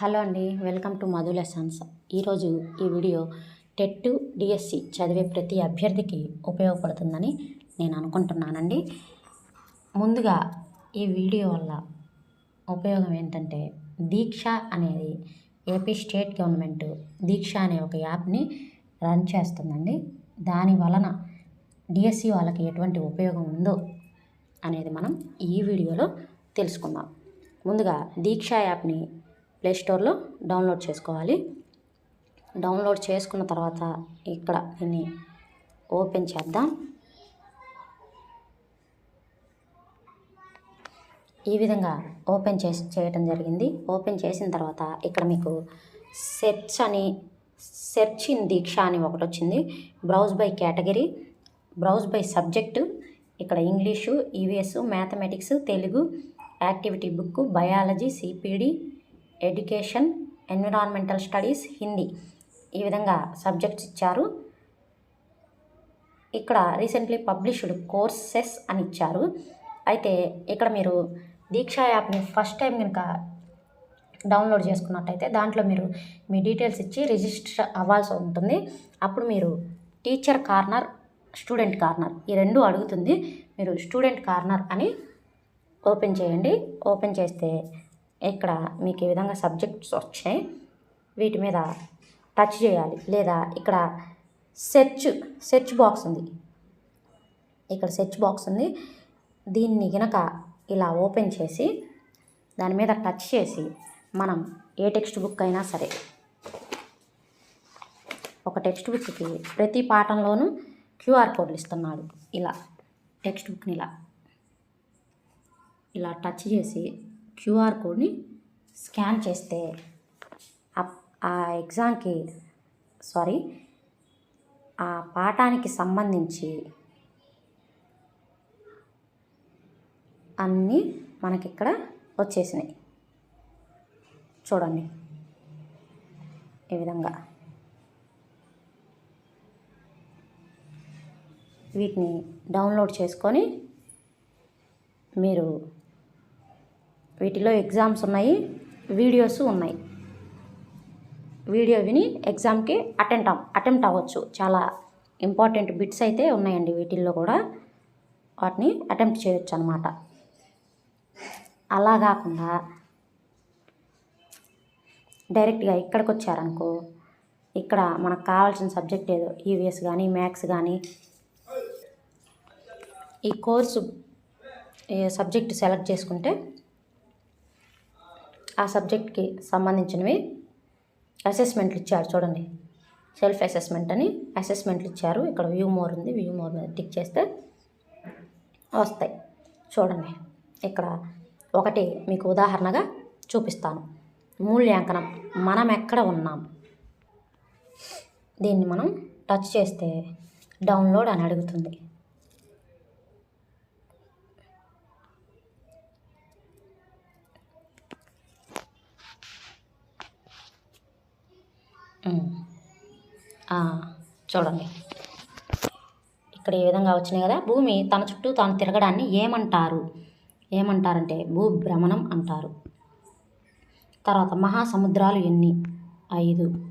Hello అండి welcome to Madhu lessons ఈరోజు ఈ వీడియో టెట్ డిఎస్సి చదివే ప్రతి అభ్యర్థికి ఉపయోగపడుతుందని నేను అనుకుంటున్నానండి. ముందుగా ఈ వీడియో వల్ల ఉపయోగం ఏంటంటే దీక్ష అనేది ఏపీ స్టేట్ గవర్నమెంట్ దీక్ష అనే ఒక యాప్ని రన్ చేస్తుందండి. దాని వలన డిఎస్సి వాళ్ళకి ఎటువంటి ఉపయోగం ఉందో అనేది మనం ఈ వీడియోలో తెలుసుకుందాం. ముందుగా దీక్ష యాప్ని ప్లే స్టోర్లో డౌన్లోడ్ చేసుకోవాలి. డౌన్లోడ్ చేసుకున్న తర్వాత ఇక్కడ దీన్ని ఓపెన్ చేద్దాం. ఈ విధంగా ఓపెన్ చేసి చేయటం జరిగింది. ఓపెన్ చేసిన తర్వాత ఇక్కడ మీకు సెర్చ్ అని సెర్చ్ ఇన్ దీక్ష అని ఒకటి వచ్చింది. Browse by category browse by subject ఇక్కడ English EVS mathematics Telugu activity book biology CPD education environmental studies Hindi ఈ విధంగా సబ్జెక్ట్స్ ఇచ్చారు. ఇక్కడ రీసెంట్లీ పబ్లిష్డ్ కోర్సెస్ అని ఇచ్చారు. అయితే ఇక్కడ మీరు దీక్షా యాప్ని ఫస్ట్ టైం కనుక డౌన్లోడ్ చేసుకున్నట్టయితే దాంట్లో మీరు మీ డీటెయిల్స్ ఇచ్చి రిజిస్టర్ అవ్వాల్సి ఉంటుంది. అప్పుడు మీరు టీచర్ కార్నర్ స్టూడెంట్ కార్నర్ ఈ రెండు అడుగుతుంది. మీరు స్టూడెంట్ కార్నర్ అని ఓపెన్ చేయండి. ఓపెన్ చేస్తే ఇక్కడ మీకు ఈ విధంగా సబ్జెక్ట్స్ వచ్చాయి వీటి మీద టచ్ చేయాలి. లేదా ఇక్కడ సెర్చ్ సెర్చ్ బాక్స్ ఉంది. ఇక్కడ సెర్చ్ బాక్స్ ఉంది. దీన్ని గనక ఇలా ఓపెన్ చేసి దాని మీద టచ్ చేసి మనం ఏ టెక్స్ట్ బుక్ అయినా సరే ఒక టెక్స్ట్ బుక్కి ప్రతి పాఠంలోనూ క్యూఆర్ కోడ్లు ఇస్తున్నాడు. ఇలా టెక్స్ట్ బుక్ని ఇలా ఇలా టచ్ చేసి క్యూఆర్ కోడ్ని స్కాన్ చేస్తే ఆ- ఆ ఎగ్జామ్కి సారీ ఆ పాఠానికి సంబంధించి అన్నీ మనకి ఇక్కడ వచ్చేసినాయి. చూడండి. ఈ విధంగా. వీటిని డౌన్లోడ్ చేసుకొని మీరు వీటిలో ఎగ్జామ్స్ ఉన్నాయి వీడియోస్ ఉన్నాయి. వీడియో విని ఎగ్జామ్కి అటెండ్ అవ్ అటెంప్ట్ అవ్వచ్చు. చాలా ఇంపార్టెంట్ బిట్స్ అయితే ఉన్నాయండి వీటిల్లో కూడా. వాటిని అటెంప్ట్ చేయొచ్చు అనమాట అలా కాకుండా డైరెక్ట్గా ఇక్కడికి వచ్చారనుకో ఇక్కడ మనకు కావాల్సిన సబ్జెక్ట్ ఏదో ఈవీఎస్ కానీ మ్యాథ్స్ కానీ ఈ కోర్సు సబ్జెక్ట్ సెలెక్ట్ చేసుకుంటే ఆ సబ్జెక్ట్కి సంబంధించినవి అసెస్మెంట్లు ఇచ్చారు చూడండి. సెల్ఫ్ అసెస్మెంట్ అని అసెస్మెంట్లు ఇచ్చారు. ఇక్కడ వ్యూ మోర్ ఉంది. వ్యూ మోర్ మీద టిక్ చేస్తే వస్తాయి. చూడండి. ఇక్కడ ఒకటి మీకు ఉదాహరణగా చూపిస్తాను. మూల్యాంకనం. మనం ఎక్కడ ఉన్నాం? దీన్ని మనం టచ్ చేస్తే డౌన్లోడ్ అని అడుగుతుంది. చూడండి. ఇక్కడ ఈ విధంగా వచ్చినాయి కదా? భూమి తన చుట్టూ తాను తిరగడాన్ని ఏమంటారు? ఏమంటారంటే భూభ్రమణం అంటారు. తర్వాత మహాసముద్రాలు ఎన్ని? ఐదు.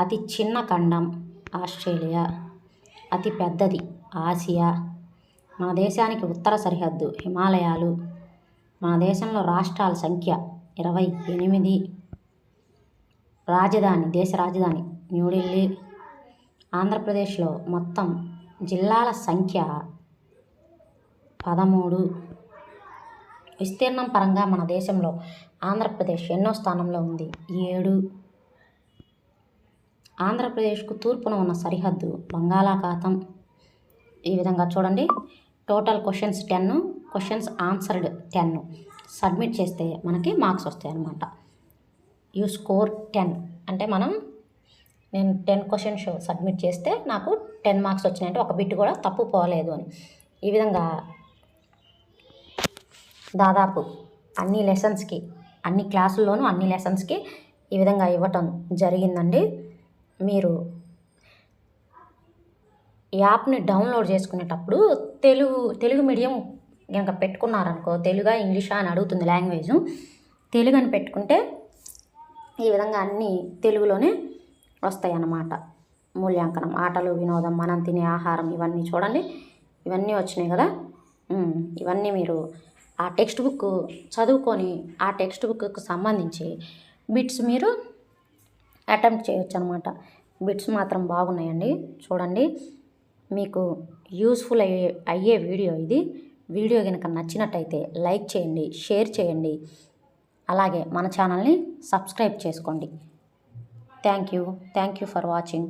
అతి చిన్న ఖండం ఆస్ట్రేలియా. అతి పెద్దది ఆసియా. మన దేశానికి ఉత్తర సరిహద్దు హిమాలయాలు. మన దేశంలో రాష్ట్రాల సంఖ్య ఇరవై ఎనిమిది. రాజధాని దేశ రాజధాని న్యూఢిల్లీ ఆంధ్రప్రదేశ్లో మొత్తం జిల్లాల సంఖ్య పదమూడు. విస్తీర్ణం పరంగా మన దేశంలో ఆంధ్రప్రదేశ్ ఎన్నో స్థానంలో ఉంది. ఏడు. ఆంధ్రప్రదేశ్కు తూర్పున ఉన్న సరిహద్దు బంగాళాఖాతం. ఈ విధంగా చూడండి. Total questions ten questions answered ten. Submit చేస్తే మనకి మార్క్స్ వస్తాయి అన్నమాట యూ స్కోర్ టెన్. అంటే మనం నేను టెన్ క్వశ్చన్స్ సబ్మిట్ చేస్తే నాకు టెన్ మార్క్స్ వచ్చినాయంటే ఒక బిట్ కూడా తప్పు పోలేదు అని. ఈ విధంగా దాదాపు అన్ని లెసన్స్కి అన్ని క్లాసుల్లోనూ అన్ని లెసన్స్కి ఈ విధంగా ఇవ్వటం జరిగిందండి. మీరు యాప్ని డౌన్లోడ్ చేసుకునేటప్పుడు తెలుగు తెలుగు మీడియం కనుక పెట్టుకున్నారనుకో తెలుగా ఇంగ్లీషా అని అడుగుతుంది లాంగ్వేజ్ తెలుగు అని పెట్టుకుంటే ఈ విధంగా అన్నీ తెలుగులోనే వస్తాయి అన్నమాట మూల్యాంకనం ఆటలు వినోదం మనం తినే ఆహారం ఇవన్నీ చూడండి. ఇవన్నీ వచ్చినాయి కదా? ఇవన్నీ మీరు ఆ టెక్స్ట్ బుక్ చదువుకొని ఆ టెక్స్ట్ బుక్కు సంబంధించి బిట్స్ మీరు అటెంప్ట్ చేయొచ్చు అనమాట బిట్స్ మాత్రం బాగున్నాయండి. చూడండి మీకు యూస్ఫుల్ అయ్యే అయ్యే వీడియో ఇది. వీడియో కనుక నచ్చినట్టయితే లైక్ చేయండి షేర్ చేయండి. అలాగే మన ఛానల్ని సబ్స్క్రైబ్ చేసుకోండి. Thank you. Thank you for watching.